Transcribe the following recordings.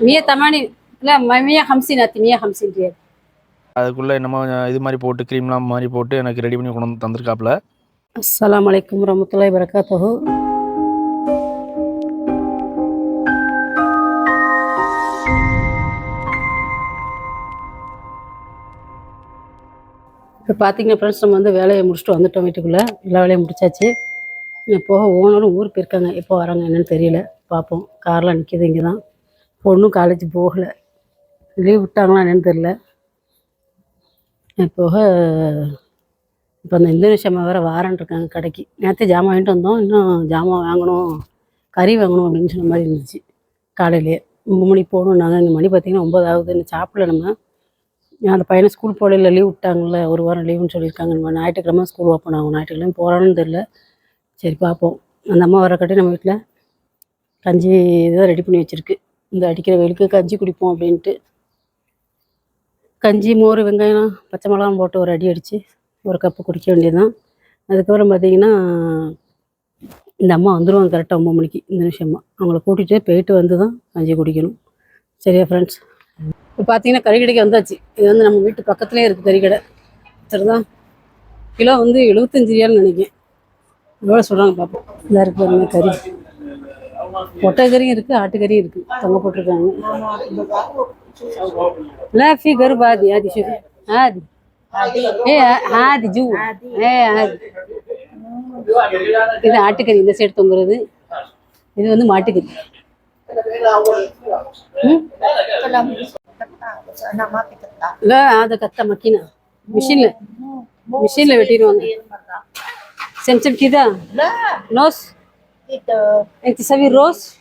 مية ثمانين لا ما مية خمسين هاتي مية خمسين ريال அதுக்குள்ளே என்னமோ இது மாதிரி போட்டு க்ரீம்லாம் மாதிரி போட்டு எனக்கு ரெடி பண்ணி கொண்டு வந்து தந்திருக்காப்புல السلام عليكم ورحمة الله وبركاته இப்போ பார்த்தீங்கன்னா ஃப்ரெண்ட்ஸ் நம்ம வந்து வேலையை முடிச்சுட்டு வந்துட்டோம் வீட்டுக்குள்ளே எல்லா வேலையும் முடிச்சாச்சு இன்னும் போக ஓனரும் ஊர் போயிருக்காங்க எப்போ வராங்க என்னன்னு தெரியல பார்ப்போம் கார்லாம் நிற்கிது இங்கே தான் பொண்ணும் காலேஜ் போகலை. லீவ் விட்டாங்களா என்னன்னு தெரில போக இப்போ அந்த இந்தோனேஷியா வேறு வாரன் இருக்காங்க கடைக்கு. நேற்று ஜாமான் வாங்கிட்டு வந்தோம். இன்னும் ஜாமான் வாங்கணும் கறி வாங்கணும் அப்படின்னு சொன்ன மாதிரி இருந்துச்சு. காலையிலேயே. ஒம்பது மணிக்கு போகணும் நாங்கள் இந்த மணி பார்த்தீங்கன்னா ஒம்பது ஆகுது. இன்னும் சாப்பிடல நம்ம. அந்த பையனை ஸ்கூல் போகல லீவ் விட்டாங்கல்ல ஒரு வாரம் லீவுன்னு சொல்லியிருக்காங்க. நம்ம ஞாயிற்றுக்கிழமை ஸ்கூல் ஓப்பன் ஆகும். ஞாயிற்றுக்கிழமை போகிறான்னு தெரில சரி பார்ப்போம். அந்த அம்மா வர கட்டி நம்ம வீட்டில் கஞ்சி இதை ரெடி பண்ணி வச்சுருக்கு. இந்த அடிக்கிற வெயிலுக்கு கஞ்சி குடிப்போம் அப்படின்ட்டு. கஞ்சி மோர் வெங்காயம் பச்சை மிளகாம் போட்டு ஒரு அடி அடித்து ஒரு கப்பு குடிக்க வேண்டியதுதான். அதுக்கப்புறம் பார்த்தீங்கன்னா இந்த அம்மா வந்துடுவாங்க கரெக்டாக ஒம்பது மணிக்கு இந்த நிமிஷமா அவங்கள கூட்டிகிட்டு போயிட்டு வந்து தான் கஞ்சி குடிக்கணும். சரியா ஃப்ரெண்ட்ஸ் இப்போ பார்த்தீங்கன்னா கறிக்கடைக்கு வந்தாச்சு. இது வந்து நம்ம வீட்டு பக்கத்துலேயே இருக்குது கறி கடை. சரிதான் கிலோ வந்து எழுபத்தஞ்சு ரியால்னு நினைக்கிறேன். எவ்வளோ சொல்கிறாங்க பார்ப்போம் இதாக இருக்குது கறி. ஒட்டகரியும் இருக்குது ஆட்டுக்கறியும் இருக்கு. தொங்க போட்டிருக்காங்க. லாஃபி கருபாதி ஆதி ஷெஃபி ஆதி. ஏ ஆதி ஜூ. ஏ ஆதி. இது ஆட்டுக்கறி இந்த சைடு தொங்குறது. இது வந்து மாட்டுக்கறி. இல்லை அதை கத்த மக்கினா. மிஷின்ல மிஷின்ல வெட்டிடுவாங்க. செம்சம் கீதா. நோஸ். Gitu. Eh, the Ang tisabi rose?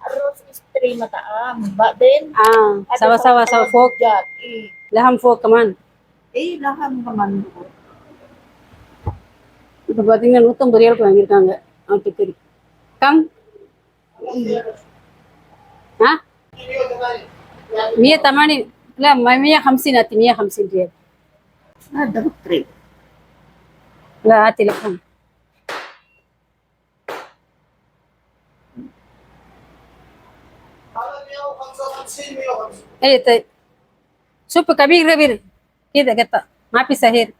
Rose is three mataam. But then, Ah, at the sawa-sawa sa sound folk. eh, Laham folk kaman. eh, laham naman ko. Ito patingan utang barial ko ang irkanga. Ang tikiri. Kang? Ha? Mia tamani. Lah, may mia hamsin ati mia hamsin dia. Ah, dapat Lah, La. طيب شوف كبير كبير كده قطع ما في سهير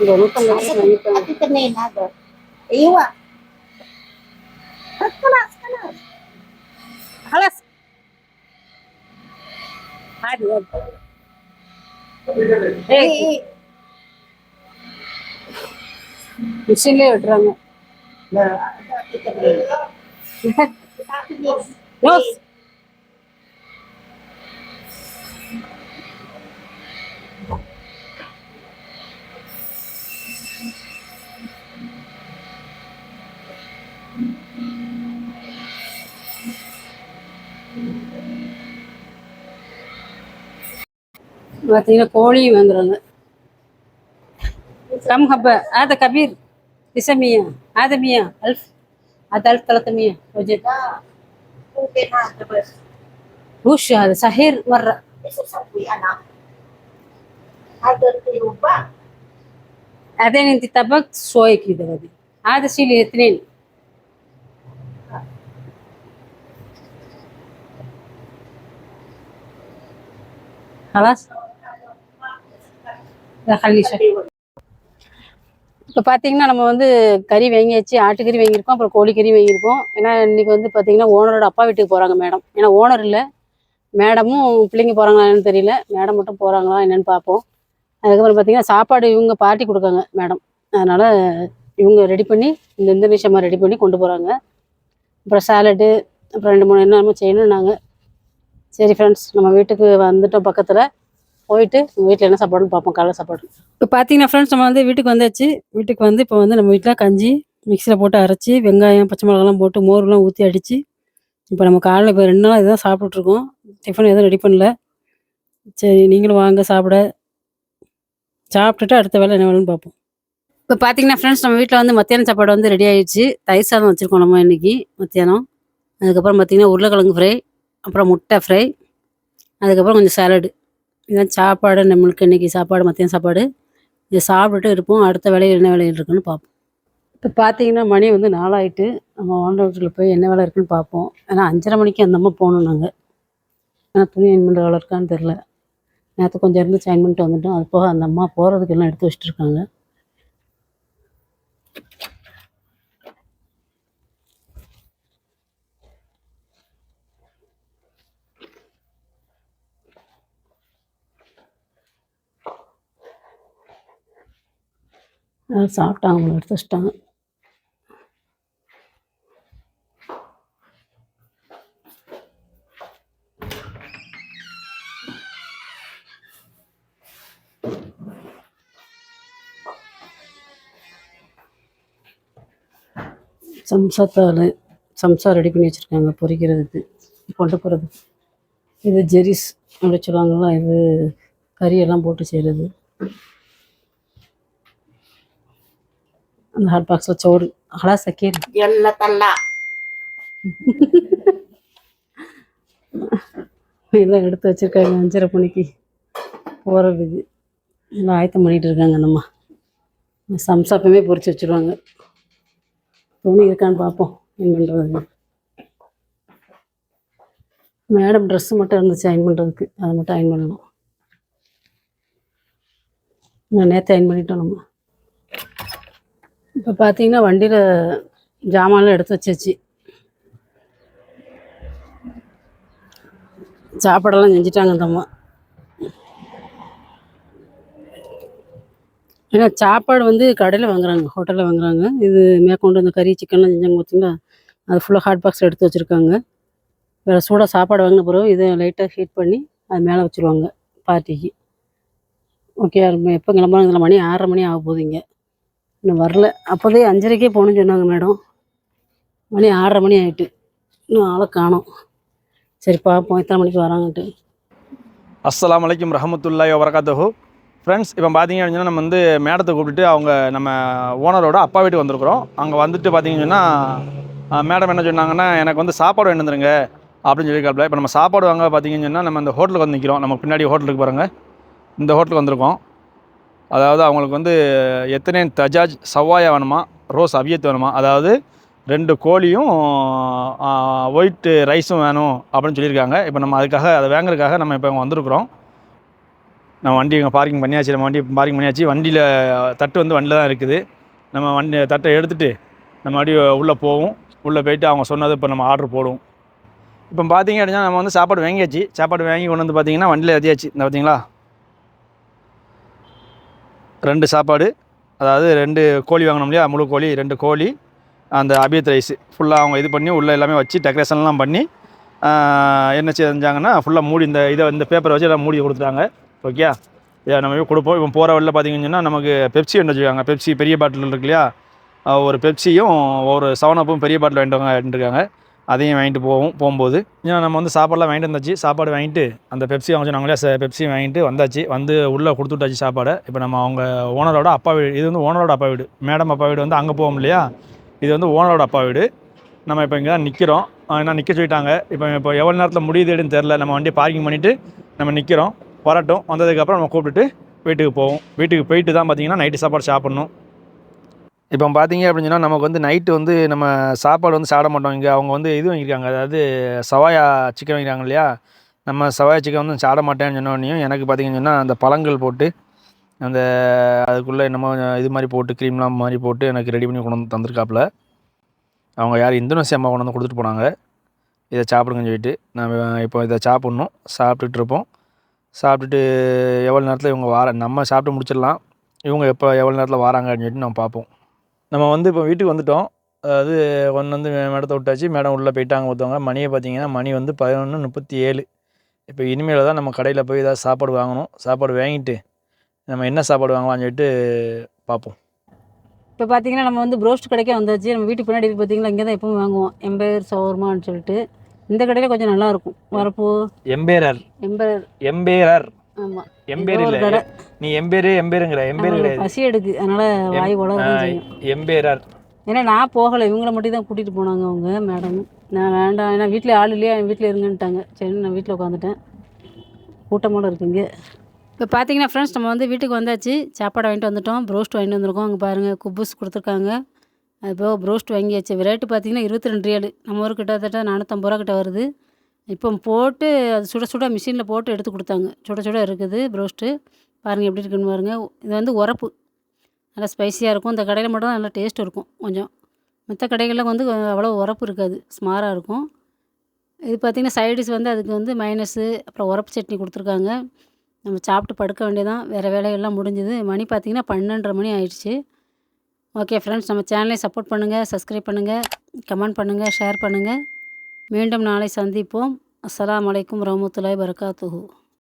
இங்க நூற்றம்பது ரியாலுக்கு வாங்கியிருக்காங்க Ati kanin ada iwa kelas kelas خلاص عادي عادي eh ஏய் மிஷின்லேயே வெட்டுறாங்க Los. பார்த்தீங்கன்னா கோழியும் வாங்குறாங்க come ஹப்ப ஆத கபீர் لسه 100 هذا 100 1000 هذا 1300 وجد وش هذا سحير مرة إيش أسوي أنا؟ هذا بعدين انت طبقت شوي كده بعدين هذا شيلي اثنين خلاص لا خليه شكل இப்போ பார்த்தீங்கன்னா நம்ம வந்து கறி வாங்கியாச்சு ஆட்டுக்கறி வாங்கியிருக்கோம் அப்புறம் கோழிக்கறி வாங்கியிருக்கோம். ஏன்னா இன்றைக்கி வந்து பார்த்தீங்கன்னா ஓனரோட அப்பா வீட்டுக்கு போகிறாங்க மேடம். ஏன்னா ஓனர் இல்லை. மேடமும் பிள்ளைங்க போகிறாங்களா என்னன்னு தெரியல. மேடம் மட்டும் போகிறாங்களா என்னென்னு பார்ப்போம் அதுக்கப்புறம் பார்த்தீங்கன்னா சாப்பாடு இவங்க பார்ட்டி கொடுக்காங்க மேடம். அதனால் இவங்க ரெடி பண்ணி இந்த இந்த இந்தோனேஷியமாக ரெடி பண்ணி கொண்டு போகிறாங்க அப்புறம் சாலடு அப்புறம் ரெண்டு மூணு என்னமோ செய்யணும்னாங்க. சரி ஃப்ரெண்ட்ஸ் நம்ம வீட்டுக்கு வந்துட்டோம் பக்கத்தில். போயிட்டு வீட்டில் என்ன சாப்பாடுன்னு பார்ப்போம் காலை சாப்பாடு. இப்போ பார்த்தீங்கன்னா ஃப்ரெண்ட்ஸ் நம்ம வந்து வீட்டுக்கு வந்தாச்சு. வீட்டுக்கு வந்து இப்போ வந்து நம்ம வீட்டில் கஞ்சி மிக்சியில் போட்டு அரைச்சி வெங்காயம் பச்சை மிளகாலாம் போட்டு மோர்லாம் ஊற்றி அடித்து இப்போ நம்ம காலையில் இப்போ ரெண்டு நாள் இதுதான் சாப்பிட்டுட்ருக்கோம். டிஃபன் எதுவும் ரெடி பண்ணல. சரி நீங்களும் வாங்க சாப்பிட. சாப்பிட்டுட்டு அடுத்த வேலை என்ன வேணும்னு பார்ப்போம் இப்போ பார்த்தீங்கன்னா ஃப்ரெண்ட்ஸ் நம்ம வீட்டில் வந்து மத்தியானம் சாப்பாடு வந்து ரெடி ஆயிடுச்சு. தயிர் சாதம் வச்சுருக்கோம் நம்ம இன்னைக்கு மத்தியானம். அதுக்கப்புறம் பார்த்தீங்கன்னா உருளைக்கிழங்கு ஃப்ரை அப்புறம் முட்டை ஃப்ரை அதுக்கப்புறம் கொஞ்சம் சாலடு இதுதான் சாப்பாடு நம்மளுக்கு இன்னைக்கு சாப்பாடு மத்தியானம் சாப்பாடு. இதை சாப்பிட்டுட்டு இருப்போம். அடுத்த வேலையில் என்ன வேலையில் இருக்குன்னு பார்ப்போம். இப்போ பார்த்தீங்கன்னா மணி வந்து நாலாயிட்டு. நம்ம ஓனர் வீட்டில் போய் என்ன வேலை இருக்குன்னு பார்ப்போம். ஏன்னா அஞ்சரை மணிக்கு அந்த அம்மா போகணும் நாங்கள் ஏன்னா துணி அயன் பண்ணுற வேலை இருக்கான்னு தெரில நேற்று கொஞ்சம் இருந்து சைன் பண்ணிட்டு வந்துட்டோம். அது போக அந்த அம்மா போகிறதுக்கு எல்லாம் எடுத்து வச்சுட்டு இருக்காங்க. அதான் சாப்பிட்டாங்க அவங்கள எடுத்து வச்சிட்டாங்க சம்சாத்தால் சம்சா ரெடி பண்ணி வச்சுருக்காங்க பொரிக்கிறதுக்கு. கொண்டு போகிறது இது ஜெரிஸ் அப்படி சொல்லுவாங்களா இது கறியெல்லாம் போட்டு செய்கிறது அந்த ஹாட் பாக்ஸில் சோறு ஹலா சக்கீர் ಎಲ್ಲ ತಲ್ಲ எல்லாம் எடுத்து வச்சுருக்காங்க அஞ்சரை மணிக்கு போகிறதுக்கு எல்லாம் ஆயத்தம் பண்ணிகிட்டு இருக்காங்க அந்தம்மா சம்சா எப்பவுமே பொரிச்சு வச்சுருவாங்க துணி இருக்கான்னு பார்ப்போம் என்ன பண்ணுறது மேடம் ட்ரெஸ்ஸு மட்டும் இருந்துச்சு அயன் பண்ணுறதுக்கு அதை மட்டும் அயன் பண்ணணும் நான் நேற்று அயன் பண்ணிட்டோம் நம்ம இப்போ பார்த்தீங்கன்னா வண்டியில் ஜாமான்லாம் எடுத்து வச்சாச்சு. சாப்பாடெல்லாம் செஞ்சுட்டாங்க இந்த அம்மா. ஏன்னா சாப்பாடு வந்து கடையில் வாங்குறாங்க ஹோட்டலில் வாங்குறாங்க. இது மேற்கொண்டு இந்த கறி சிக்கன்லாம் செஞ்சாங்க பார்த்தீங்கன்னா அது ஃபுல்லாக ஹாட் பாக்ஸில் எடுத்து வச்சுருக்காங்க. வேறு சூடாக சாப்பாடு வாங்கின பிறகு இதை லைட்டாக ஹீட் பண்ணி அது மேலே வச்சுருவாங்க பார்ட்டிக்கு ஓகே எப்போ கிளம்புறாங்க? இதில் மணி ஆறரை மணி ஆக போகுது இங்கே. இன்னும் வரல. அப்போதே அஞ்சரைக்கே போகணும்னு சொன்னாங்க மேடம். மணி ஆறரை மணி ஆகிட்டு இன்னும் ஆளை காணோம். சரி பார்ப்போம். எத்தனை மணிக்கு வராங்கன்ட்டு. அஸ்லாம் அலைக்கும் ரஹமத்துல்லாய் வரகாத்தஹூ ஃப்ரெண்ட்ஸ் இப்போ பார்த்தீங்க அப்படின்னா நம்ம வந்து மேடத்தை கூப்பிட்டுட்டு அவங்க நம்ம ஓனரோட அப்பா வீட்டுக்கு வந்திருக்கிறோம். அங்கே வந்துட்டு பார்த்தீங்கன்னா மேடம் என்ன சொன்னாங்கன்னா எனக்கு வந்து சாப்பாடு வேணும் வந்துருங்க அப்படின்னு சொல்லியிருக்காப்புல இப்போ நம்ம சாப்பாடு வாங்க பார்த்தீங்கன்னு சொன்னால் நம்ம இந்த ஹோட்டலுக்கு வந்து நிற்கிறோம் நம்ம பின்னாடி ஹோட்டலுக்கு பாருங்க. இந்த ஹோட்டலுக்கு வந்திருக்கோம். அதாவது அவங்களுக்கு வந்து எத்தனை தஜாஜ் சவாயா வேணுமா? ரோஸ் அவியத் வேணுமா? அதாவது ரெண்டு கோழியும் ஒயிட்டு ரைஸும் வேணும் அப்படின்னு சொல்லியிருக்காங்க. இப்போ நம்ம அதுக்காக அதை வாங்குறதுக்காக நம்ம இப்போ இங்கே வந்திருக்கிறோம். நம்ம வண்டி இங்கே பார்க்கிங் பண்ணியாச்சு. நம்ம வண்டி பார்க்கிங் பண்ணியாச்சு. வண்டியில் தட்டு வந்து வண்டியில் தான் இருக்குது. நம்ம வண்டி தட்டை எடுத்துகிட்டு நம்ம அப்படியே உள்ளே போவோம். உள்ளே போயிட்டு அவங்க சொன்னது இப்போ நம்ம ஆர்டர் போடுவோம். இப்போ பார்த்தீங்க அப்படின்னா நம்ம வந்து சாப்பாடு வாங்கியாச்சு. சாப்பாடு வாங்கி கொண்டு வந்து பார்த்தீங்கன்னா வண்டியில் ஏற்றியாச்சு இந்த பார்த்தீங்களா ரெண்டு சாப்பாடு அதாவது ரெண்டு கோழி வாங்கினோம் இல்லையா? முழு கோழி ரெண்டு கோழி அந்த அபியத் ரைஸ் ஃபுல்லாக அவங்க இது பண்ணி உள்ளே எல்லாமே வச்சு டெக்கரேஷன்லாம் பண்ணி என்ன செஞ்சாங்கன்னா ஃபுல்லாக மூடி இந்த இதை இந்த பேப்பரை வச்சு எல்லாம் மூடி கொடுத்துட்டாங்க. ஓகே இதை நம்ம கொடுப்போம். இப்போ போகிற வழியில் பார்த்தீங்கன்னா நமக்கு பெப்சி வேண்டு வச்சுருக்காங்க. பெப்சி பெரிய பாட்டில் இருக்கு இல்லையா? ஒரு பெப்சியும் ஒரு செவனப்பும் பெரிய பாட்டில் வேண்டுவாங்க இருக்காங்க அதையும் வாங்கிட்டு போவோம் போகும்போது. ஏன்னா நம்ம வந்து சாப்பாடுலாம் வாங்கிட்டு வந்தாச்சு. சாப்பாடு வாங்கிட்டு அந்த பெப்சி வாங்கிச்சு நாங்களே பெப்சி வாங்கிட்டு வந்தாச்சு. வந்து உள்ளே கொடுத்து விட்டாச்சு சாப்பாடை. இப்போ நம்ம அவங்க ஓனரோட அப்பா வீடு. இது வந்து ஓனரோட அப்பா வீடு. மேடம் அப்பா வீடு வந்து அங்கே போவோம் இல்லையா? இது வந்து ஓனரோட அப்பா வீடு. நம்ம இப்போ இங்கே தான் நிற்கிறோம் ஏன்னா நிற்க சொல்லிட்டாங்க. இப்போ இப்போ எவ்வளோ நேரத்தில் முடியுதுன்னு தெரில நம்ம வண்டியை பார்க்கிங் பண்ணிவிட்டு நம்ம நிற்கிறோம் வரட்டும். வந்ததுக்கப்புறம் நம்ம கூப்பிட்டுட்டு வீட்டுக்கு போவோம். வீட்டுக்கு போயிட்டு தான் பார்த்தீங்கன்னா நைட்டு சாப்பாடு சாப்பிட்ணும். இப்போ பார்த்தீங்க அப்படின்னு சொன்னால் நமக்கு வந்து நைட்டு வந்து நம்ம சாப்பாடு வந்து சாப்பிட மாட்டோம். இங்கே அவங்க வந்து இது வாங்கியிருக்காங்க. அதாவது சவாயா சிக்கன் வாங்கிக்கிறாங்க இல்லையா? நம்ம சவாயா சிக்கன் வந்து சாப்பிட மாட்டேன்னு சொன்னோடனையும் எனக்கு பார்த்தீங்கன்னு சொன்னால் அந்த பழங்கள் போட்டு அந்த அதுக்குள்ளே என்னமோ இது மாதிரி போட்டு க்ரீம்லாம் மாதிரி போட்டு எனக்கு ரெடி பண்ணி கொண்டு வந்து தந்திருக்காப்புல. அவங்க யார்? இந்தோனேசியா அம்மா கொண்டு வந்து கொடுத்துட்டு போனாங்க. இதை சாப்பிடுங்கன்னு சொல்லிட்டு நம்ம இப்போ இதை சாப்பிட்ணும். சாப்பிட்டுட்டு இருப்போம். சாப்பிட்டுட்டு எவ்வளோ நேரத்தில் இவங்க வார நம்ம சாப்பிட்டு முடிச்சிடலாம். இவங்க எப்போ எவ்வளோ நேரத்தில் வராங்கன்னு அப்படின்னு சொல்லிட்டு நம்ம பார்ப்போம். நம்ம வந்து இப்போ வீட்டுக்கு வந்துட்டோம். அதாவது ஒன்று வந்து மேடத்தை விட்டாச்சு. மேடம் உள்ளே போயிட்டாங்க ஒருத்தவங்க. மணியை பார்த்தீங்கன்னா மணி வந்து பதினொன்று முப்பத்தி ஏழு இப்போ இனிமேல் தான் நம்ம கடையில் போய் ஏதாவது சாப்பாடு வாங்கணும். சாப்பாடு வாங்கிட்டு நம்ம என்ன சாப்பாடு வாங்கலாம்னு சொல்லிட்டு பார்ப்போம். இப்போ பார்த்தீங்கன்னா நம்ம வந்து ப்ரோஸ்ட் கடைக்கே வந்தாச்சு. நம்ம வீட்டுக்கு பின்னாடி பார்த்தீங்களா? இங்கே தான் எப்பவும் வாங்குவோம். எம்பேர் சவர்மான்னு சொல்லிட்டு. இந்த கடையில் கொஞ்சம் நல்லா இருக்கும். வரப்போ எம்பேரர். எம்பேர் எம்பேரர். ஆமாம் எம்பேர் இல்லை. நீ எம்பேரு எம்பேருங்கிற எம்பேர் கிடையாது. பசி எடுக்கு. அதனால வாய் செய்யும். எம்பேரர் ஏன்னா நான் போகலை. இவங்கள மட்டும் தான் கூட்டிகிட்டு போனாங்க அவங்க மேடம் நான் வேண்டாம். ஏன்னா வீட்டில் ஆள் இல்லையா? என் வீட்டில் இருங்கன்ட்டாங்க. சரி நான் வீட்டில் உட்காந்துட்டேன். கூட்டமோட இருக்குங்க இப்போ பார்த்தீங்கன்னா ஃப்ரெண்ட்ஸ் நம்ம வந்து வீட்டுக்கு வந்தாச்சு. சாப்பாடு வாங்கிட்டு வந்துட்டோம். ப்ரோஸ்ட் வாங்கிட்டு வந்திருக்கோம். அங்கே பாருங்கள் குப்பூஸ் கொடுத்துருக்காங்க. அது போக ப்ரோஸ்ட் வாங்கியாச்சு. ரேட்டு பார்த்தீங்கன்னா இருபத்தி ரெண்டு ரியல் நம்ம ஊர் கிட்டத்தட்ட நானூற்றம்பது ரூபா கிட்ட வருது. இப்போ போட்டு அது சுட சுட மிஷினில் போட்டு எடுத்து கொடுத்தாங்க. சுட சுட இருக்குது ப்ரோஸ்ட்டு பாருங்கள் எப்படி இருக்குன்னு பாருங்கள் இது வந்து உரப்பு. நல்லா ஸ்பைசியாக இருக்கும். இந்த கடையில் மட்டும் நல்லா டேஸ்ட் இருக்கும் கொஞ்சம். மற்ற கடைகளில் வந்து அவ்வளோ உரப்பு இருக்காது. ஸ்மாராக இருக்கும். இது பார்த்திங்கன்னா சைடிஷ் வந்து அதுக்கு வந்து மைனஸு அப்புறம் உரப்பு சட்னி கொடுத்துருக்காங்க. நம்ம சாப்பிட்டு படுக்க வேண்டியதான் வேறு வேலையெல்லாம் முடிஞ்சுது. மணி பார்த்திங்கன்னா பன்னெண்டரை மணி ஆயிடுச்சு. ஓகே ஃப்ரெண்ட்ஸ் நம்ம சேனலை சப்போர்ட் பண்ணுங்கள் சப்ஸ்கிரைப் பண்ணுங்கள் கமெண்ட் பண்ணுங்கள் ஷேர் பண்ணுங்கள் மீண்டும் நாளை சந்திப்போம். அஸ்லாம் வலைக்கம் ரஹமத்துல்லாய் பரகாத்துஹூ